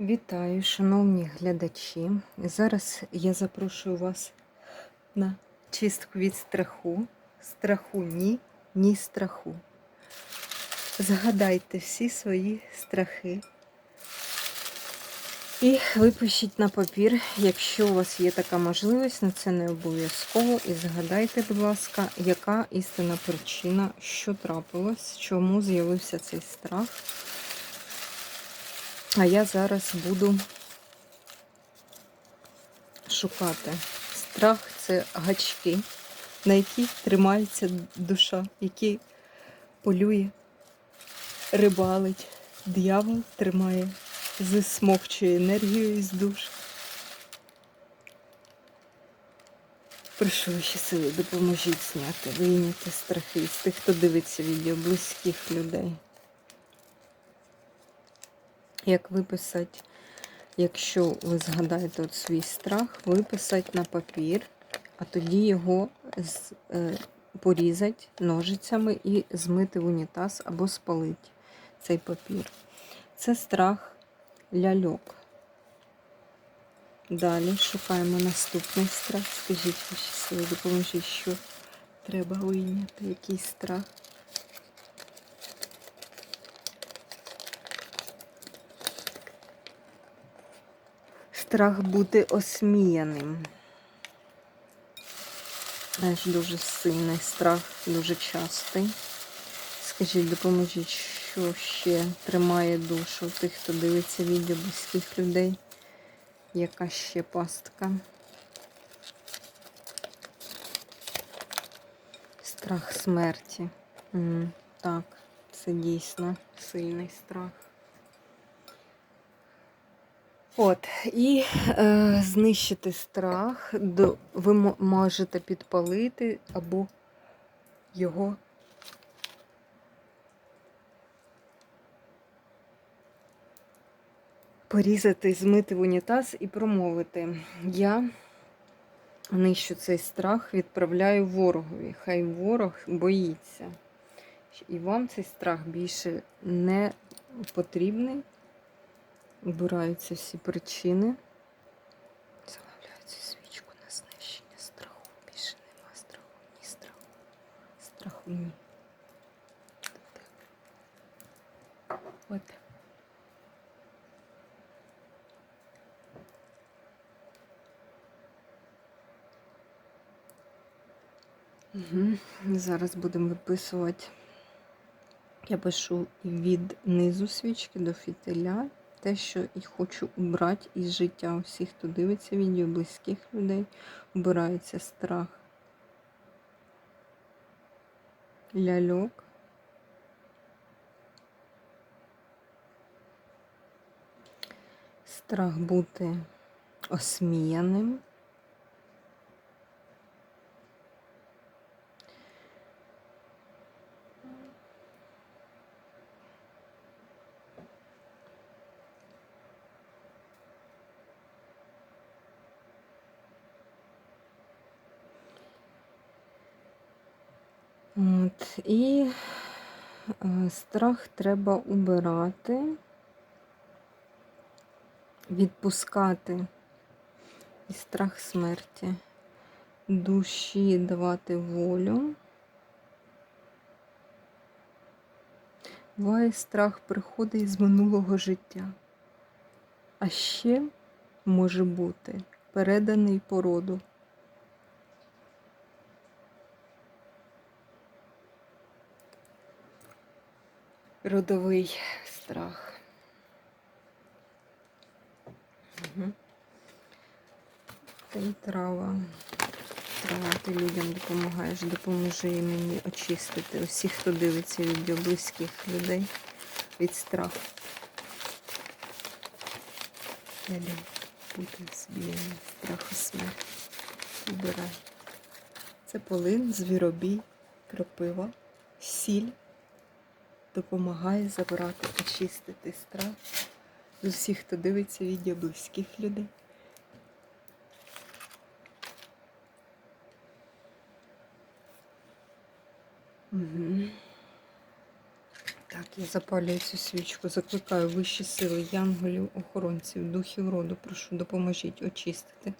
Вітаю, шановні глядачі. Зараз я запрошую вас на чистку від страху. Страху ні, ні страху. Згадайте всі свої страхи. І випишіть на папір, якщо у вас є така можливість, на це не обов'язково. І згадайте, будь ласка, яка істинна причина, що трапилось, чому з'явився цей страх. А я зараз буду шукати. Страх це гачки, на які тримається душа, які полює, рибалить. Д'явол тримає, зісмокчує енергію із душ. Прошу ваші сили, допоможіть зняти, вийняти страхи з тих, хто дивиться відео, близьких людей як виписати, якщо ви згадаєте от свій страх, виписати на папір, а тоді його з, е, порізати ножицями і змити в унітаз або спалити цей папір. Це страх ляльок. Далі шукаємо наступний страх. Скажіть ваші сили, допоможіть, що треба вийняти, який страх. Страх бути осміяним. Теж дуже сильний страх, дуже частий. Скажіть, допоможіть, що ще тримає душу тих, хто дивиться відео близьких людей. Яка ще пастка? Страх смерті. Так, це дійсно сильний страх. От, і е, знищити страх, до, ви мо- можете підпалити або його порізати, змити в унітаз і промовити. Я нищу цей страх, відправляю ворогові. Хай ворог боїться. І вам цей страх більше не потрібний. Убираються всі причини. Цю свічку на знищення страху. Більше нема страху, ні страху. Страху ні. От. Угу. Зараз будемо виписувати. Я пишу від низу свічки до фітиля те, що і хочу убрати із життя усіх, хто дивиться відео, близьких людей, убирається страх. Ляльок. Страх бути осміяним. От, і е, страх треба убирати, відпускати і страх смерті, душі давати волю. Буває страх приходить із минулого життя, а ще може бути переданий породу. Родовий страх. Та трава. Трава, ти людям допомагаєш, допоможи мені очистити усіх, хто дивиться відео близьких людей від страху. Люблю бути збіяним страху смерті. Убирай. Це полин, звіробій, кропива, сіль допомагає забрати, очистити страх з усіх, хто дивиться відео близьких людей. Угу. Так, Я запалюю цю свічку, закликаю вищі сили, янголів, охоронців, духів роду. Прошу, допоможіть очистити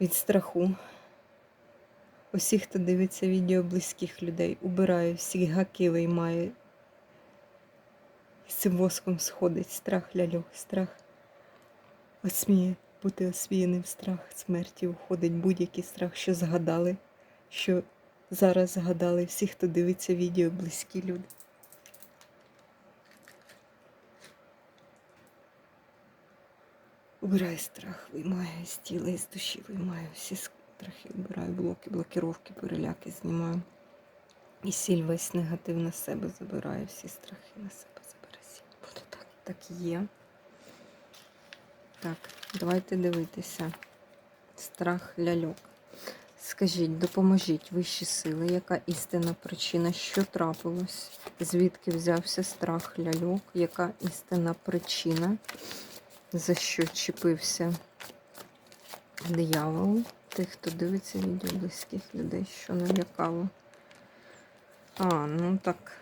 від страху. Усіх, хто дивиться відео близьких людей, убираю всіх гаки виймаю. І цим воском сходить страх ляльок, страх осміє бути освіяним страх смерті. Уходить будь-який страх, що згадали, що зараз згадали всі, хто дивиться відео, близькі люди. Убираю страх, виймаю з тіла і з душі, виймаю всі страхи, вбираю блоки, блокировки, переляки знімаю. І сіль весь негатив на себе забираю, всі страхи на себе забираю. Сіль. Буде так, так є. Так, давайте дивитися. Страх ляльок. Скажіть, допоможіть вищі сили, яка істинна причина, що трапилось? Звідки взявся страх ляльок? Яка істинна причина, за що чіпився диявол? Тих, хто дивиться відео близьких людей, що налякало. А, ну так,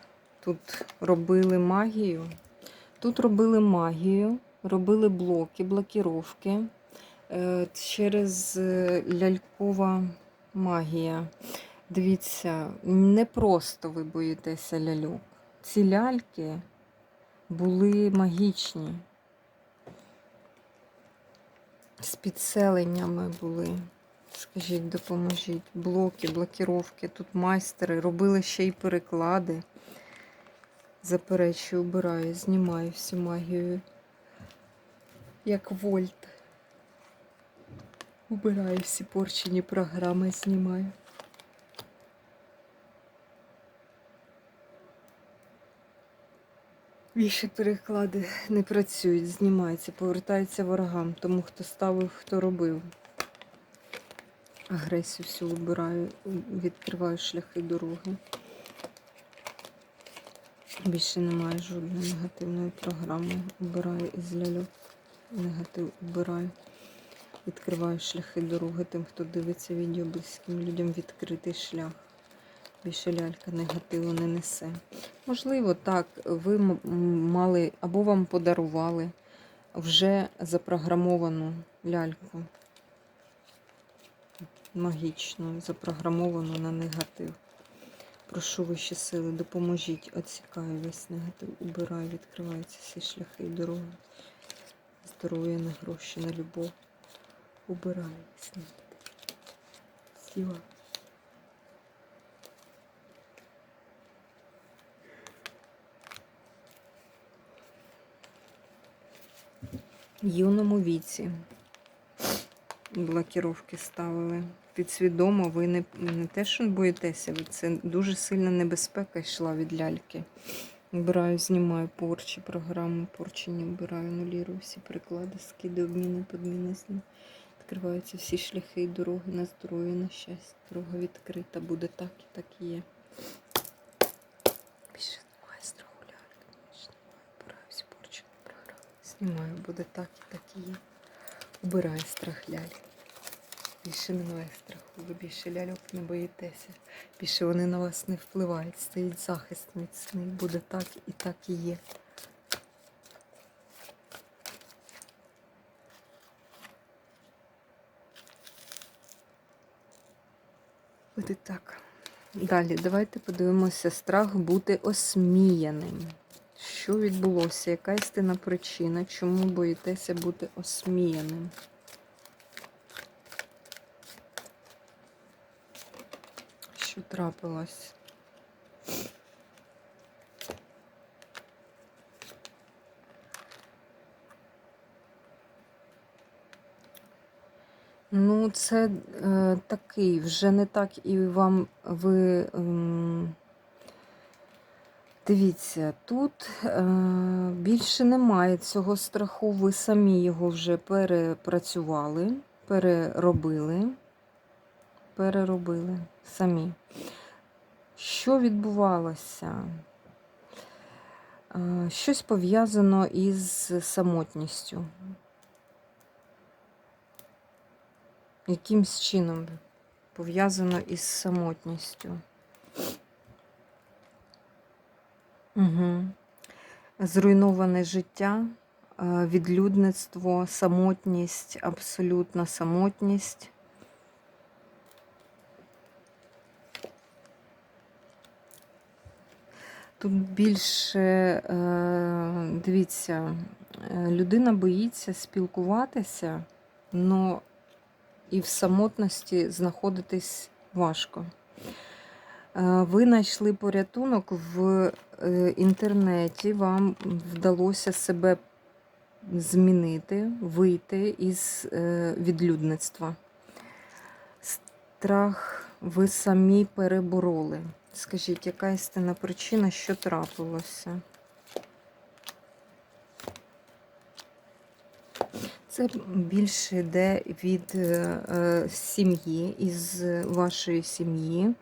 тут робили магію. Тут робили магію, робили блоки, блокіровки. Е, Через е, лялькова магія. Дивіться, не просто ви боїтеся ляльок. Ці ляльки були магічні. З підселеннями були. Скажіть, допоможіть. Блоки, блокіровки. Тут майстери робили ще й переклади. Заперечую, убираю, знімаю всю магію. Як вольт. Убираю всі порчені програми, знімаю. Більше переклади не працюють, знімаються, повертаються ворогам, тому хто ставив, хто робив. Агресію всю вибираю, відкриваю шляхи дороги. Більше немає жодної негативної програми. Вбираю із ляльок. Негатив вбираю. Відкриваю шляхи дороги тим, хто дивиться відео близьким людям відкритий шлях. Більше лялька негативу не несе. Можливо, так, ви мали або вам подарували вже запрограмовану ляльку. Магічну, запрограмовану на негатив. Прошу вищі сили, допоможіть, оцікаю весь негатив, убираю, відкриваються всі шляхи і дороги. Здоров'я на гроші, на любов. Весь негатив. Сіла. Юному віці блокіровки ставили. Підсвідомо, ви не, не те, що боїтеся, це дуже сильна небезпека йшла від ляльки. Вбираю, знімаю порчі, програму порчені, вбираю, нулірую всі приклади, скиди, обміни, подміни. Відкриваються всі шляхи і дороги на здоров'я, на щастя. Дорога відкрита, буде так і так і є. Більше немає страху ляльки. немає. Порчені програми. Знімаю, буде так і так і є. Убираю страх ляльки. Більше немає страху, ви більше ляльок не боїтеся. Більше вони на вас не впливають. Стоїть захист міцний. Буде так і так і є. Буде так. Далі, давайте подивимося страх бути осміяним. Що відбулося? Яка істинна причина? Чому боїтеся бути осміяним? Що трапилось? Ну, це е, такий, вже не так і вам ви. ем, Дивіться, тут е, більше немає цього страху, ви самі його вже перепрацювали, переробили, переробили самі. Що відбувалося? Е, щось пов'язано із самотністю. Якимсь чином пов'язано із самотністю. Угу. Зруйноване життя, е, відлюдництво, самотність, абсолютна самотність. Тут більше, е, дивіться, е, людина боїться спілкуватися, але і в самотності знаходитись важко. Е, Ви знайшли порятунок в е, інтернеті, вам вдалося себе змінити, вийти із е, відлюдництва. Страх ви самі перебороли. Скажіть, яка істинна причина, що трапилося? Це більше йде від сім'ї, із вашої сім'ї,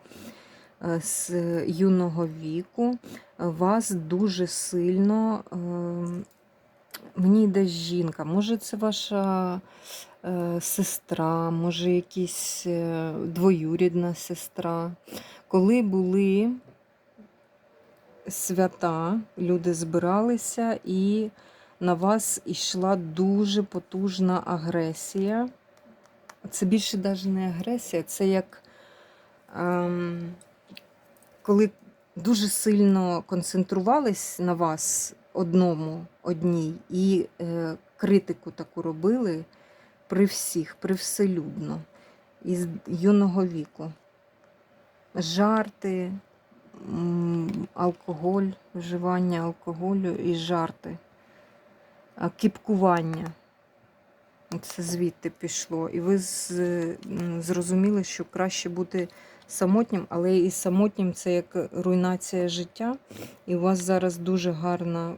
з юного віку. Вас дуже сильно, е, мені йде жінка, може це ваша е, сестра, може якась е, двоюрідна сестра. Коли були свята, люди збиралися і на вас йшла дуже потужна агресія. Це більше навіть не агресія, це як ем, коли дуже сильно концентрувались на вас одному, одній, і е, критику таку робили при всіх, привселюдно, із юного віку. Жарти, алкоголь, вживання алкоголю і жарти кіпкування. Це звідти пішло. І ви зрозуміли, що краще бути самотнім, але і самотнім це як руйнація життя. І у вас зараз дуже гарно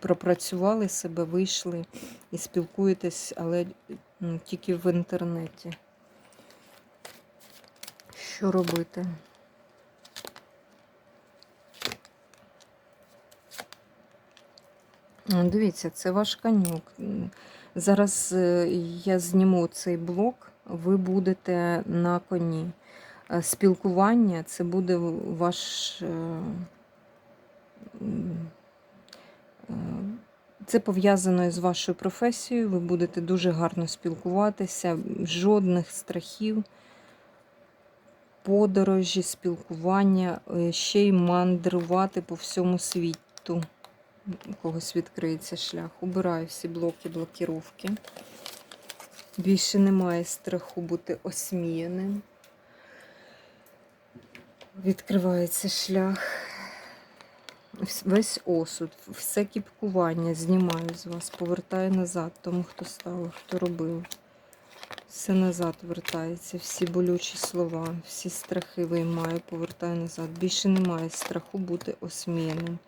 пропрацювали себе, вийшли і спілкуєтесь, але м, тільки в інтернеті. Що робити? Дивіться, це ваш конюк. Зараз е, я зніму цей блок, ви будете на коні. Е, Спілкування це буде ваш. е, е, Це пов'язано з вашою професією, ви будете дуже гарно спілкуватися, жодних страхів, подорожі, спілкування, ще й мандрувати по всьому світу у когось відкриється шлях. Убираю всі блоки, блокіровки. Більше немає страху бути осміяним. Відкривається шлях. Весь осуд, все кіпкування знімаю з вас, повертаю назад тому, хто став, хто робив. Все назад вертається, всі болючі слова, всі страхи виймаю, повертаю назад. Більше немає страху бути осміяним.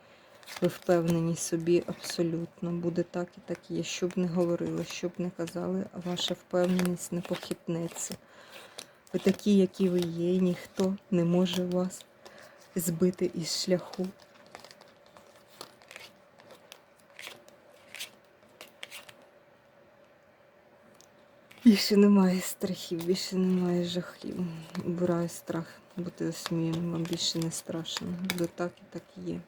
Ви впевнені собі абсолютно. Буде так і так є. Що б не говорили, що б не казали, а ваша впевненість не похитнеться. Ви такі, які ви є, і ніхто не може вас збити із шляху. Більше немає страхів, більше немає жахів. Убираю страх бути осміяним, вам більше не страшно. Буде так і так і є.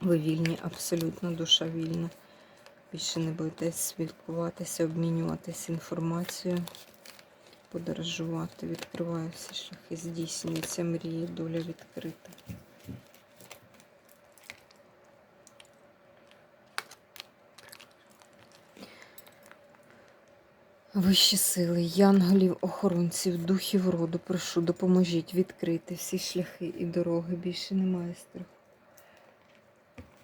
Ви вільні, абсолютно душа вільна. Більше не боїтесь спілкуватися, обмінюватися інформацією, подорожувати, відкриваю всі шляхи, здійснюється мрії, доля відкрита. Вищі сили, янголів, охоронців, духів роду, прошу, допоможіть відкрити всі шляхи і дороги. Більше немає страху.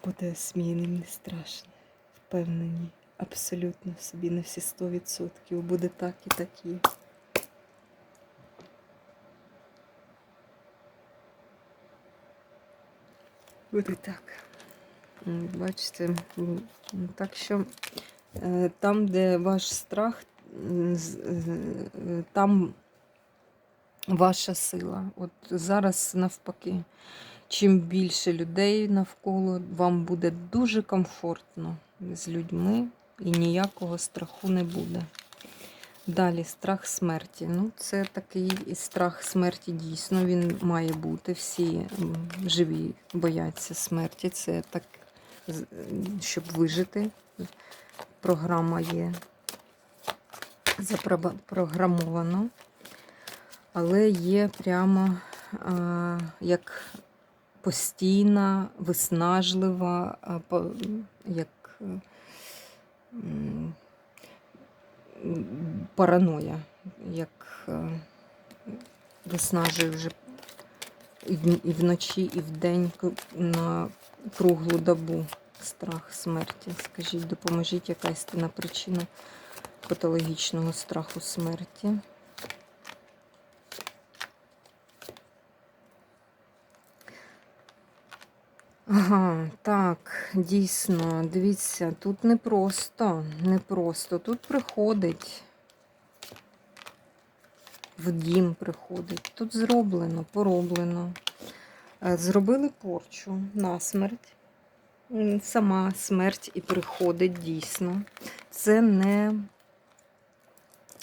Буде осміяним, не страшно. Впевнені, абсолютно собі на всі 100%. Буде так і так є. Буде так. Бачите, так що е, там, де ваш страх, е, там ваша сила. От зараз навпаки. Чим більше людей навколо, вам буде дуже комфортно з людьми і ніякого страху не буде. Далі страх смерті. Ну, це такий страх смерті дійсно. Він має бути. Всі живі бояться смерті. Це так, щоб вижити. Програма є запрограмовано. Але є прямо а, як постійна, виснажлива, а, як параноя, як е, виснажує вже і вночі, і вдень на круглу добу страх смерті. Скажіть, допоможіть, яка істинна причина патологічного страху смерті. Ага, так, дійсно, дивіться, тут не просто, не просто. Тут приходить, в дім приходить. Тут зроблено, пороблено. Е, Зробили порчу на смерть. Сама смерть і приходить дійсно. Це не,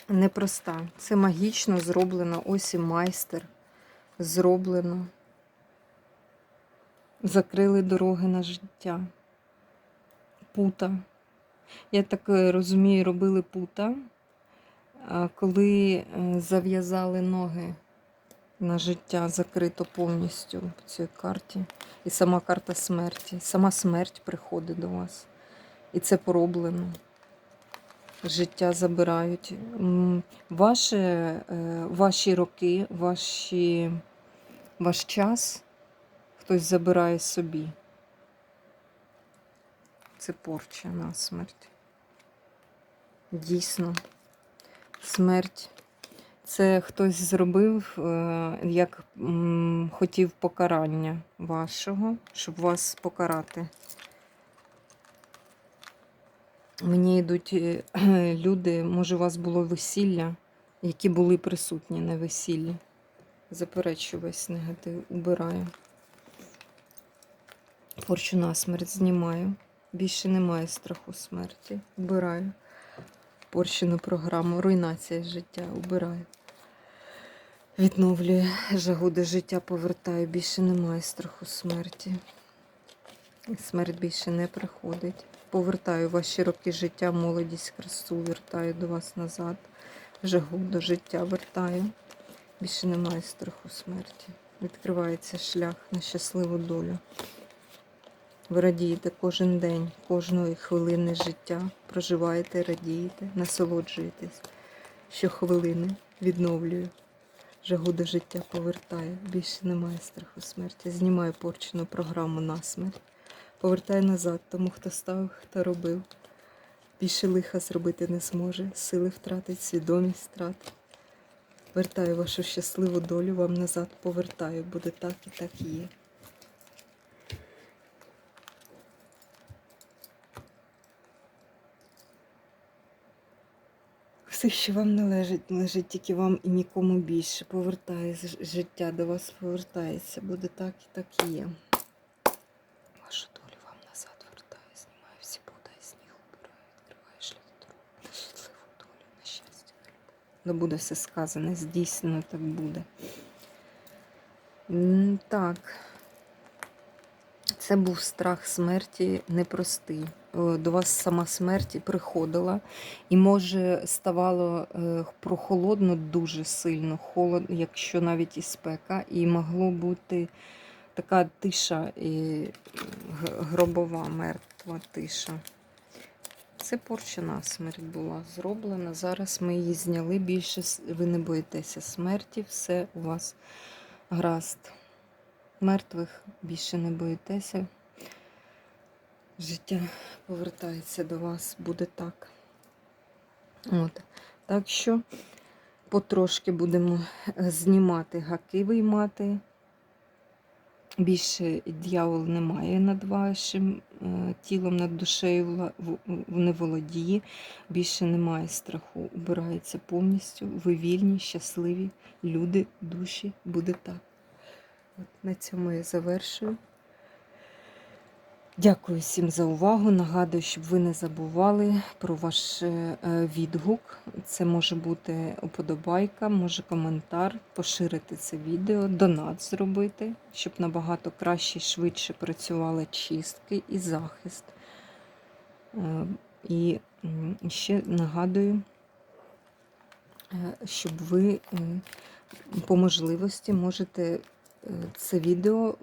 не проста. Це магічно зроблено. Ось і майстер зроблено. Закрили дороги на життя. Пута. Я так е, розумію, робили пута, коли е, зав'язали ноги на життя, закрито повністю по цій карті. І сама карта смерті. Сама смерть приходить до вас. І це пороблено. Життя забирають. М, Ваше, е, ваші роки, ваші, ваш час хтось забирає собі. Це порча на смерть. Дійсно, смерть. Це хтось зробив, е, як хотів покарання вашого, щоб вас покарати. Мені йдуть е, люди, може, у вас було весілля, які були присутні на весіллі. Заперечу весь негатив, убираю. Порчу на смерть знімаю. Більше немає страху смерті. Убираю. Порчену програму. Руйнація життя. Убираю. Відновлюю жагу до життя, повертаю. Більше немає страху смерті. Смерть більше не приходить. Повертаю ваші роки життя, молодість, красу, вертаю до вас назад. Жагу до життя вертаю. Більше немає страху смерті. Відкривається шлях на щасливу долю. Ви радієте кожен день, кожної хвилини життя. Проживаєте, радієте, насолоджуєтесь. Щохвилини відновлюю. Жагу до життя повертаю. Більше немає страху смерті. Знімаю порчену програму на смерть. Повертаю назад тому, хто став, хто робив. Більше лиха зробити не зможе. Сили втратить, свідомість втратить. Вертаю вашу щасливу долю, вам назад повертаю. Буде так і так і є. Все, що вам належить, належить тільки вам і нікому більше. Повертає з- життя до вас повертається. Буде так і так і є. Вашу долю вам назад вертає, знімає всі і сніг убирає, відкриває шлях на щасливу долю, на щастя, на любов. Ну буде все сказане, здійснено так буде. Так. Це був страх смерті непростий. Е, До вас сама смерть приходила, і може ставало е, прохолодно дуже сильно, холодно, якщо навіть і спека, і могло бути така тиша і гробова, мертва тиша. Це порча на смерть була зроблена. Зараз ми її зняли. Більше ви не боїтеся смерті, все у вас гаразд. Мертвих більше не боїтеся. Життя повертається до вас, буде так. От. Так що потрошки будемо е, знімати гаки, виймати. Більше дьявол немає над вашим е, тілом, над душею не володіє. Більше немає страху. Убирається повністю. Ви вільні, щасливі люди, душі. Буде так. От на цьому я завершую. Дякую всім за увагу. Нагадую, щоб ви не забували про ваш е, відгук. Це може бути уподобайка, може коментар, поширити це відео, донат зробити, щоб набагато краще і швидше працювали чистки і захист. Е, І ще нагадую, е, щоб ви е, по можливості можете е, це відео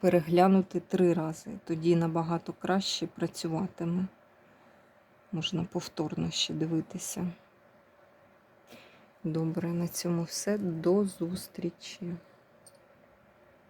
переглянути три рази. Тоді набагато краще працюватиме. Можна повторно ще дивитися. Добре, на цьому все. До зустрічі.